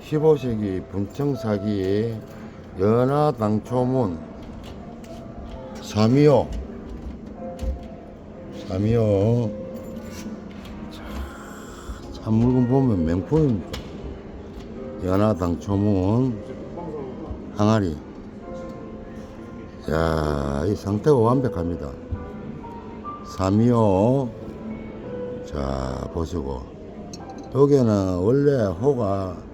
15세기 분청사기 연하 당초문 325 325 참 물건 보면 명품입니다. 연하 당초문 항아리. 야, 이 상태가 완벽합니다. 325 자 보시고. 여기는 원래 호가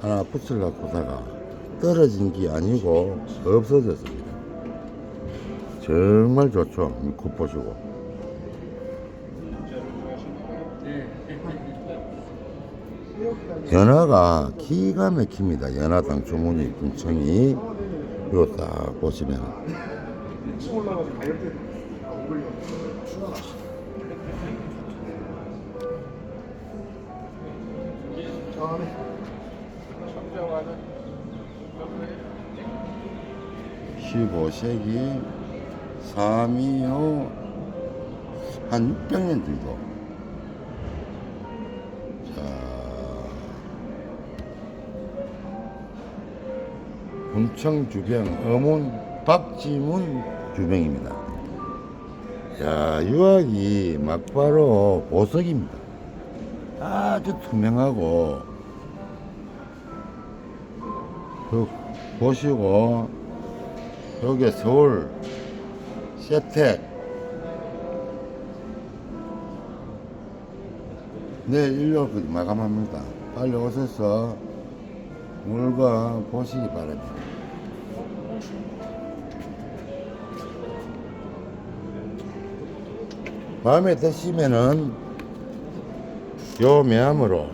하나 붙으려고다가 떨어진 게 아니고 없어졌습니다. 정말 좋죠. 이코 보시고. 연화가 기가 막힙니다. 연화당 주문이 분청이 이거 딱 보시면 십 15세기 325 한 600년 정도. 자, 분청 주병 어문 박지문 주병입니다. 야, 유학이 막바로 보석입니다. 아주 투명하고 그 보시고 여기 서울 세택 내일 일요일까지 마감합니다. 빨리 오셔서 물건 보시기 바랍니다. 마음에 드시면은 요 매함으로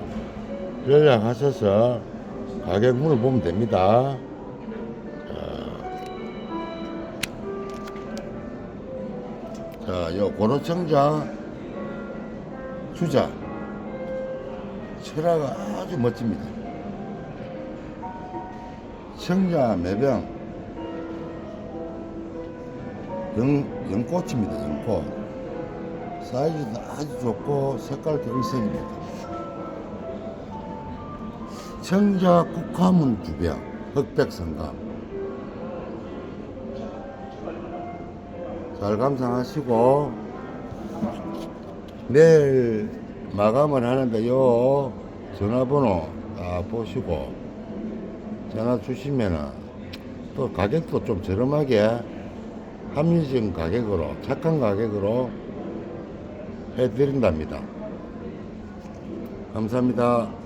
연락하셔서 가격문을 보면 됩니다. 자, 요 고로청자 주자 철화가 아주 멋집니다. 청자 매병 영, 영꽃입니다. 영꽃 사이즈도 아주 좋고 색깔도 일색입니다. 청자 국화문 주병 흑백성감 잘 감상하시고 내일 마감을 하는데 요 전화번호 다 보시고 전화 주시면은 또 가격도 좀 저렴하게 합리적인 가격으로 착한 가격으로 해드린답니다. 감사합니다.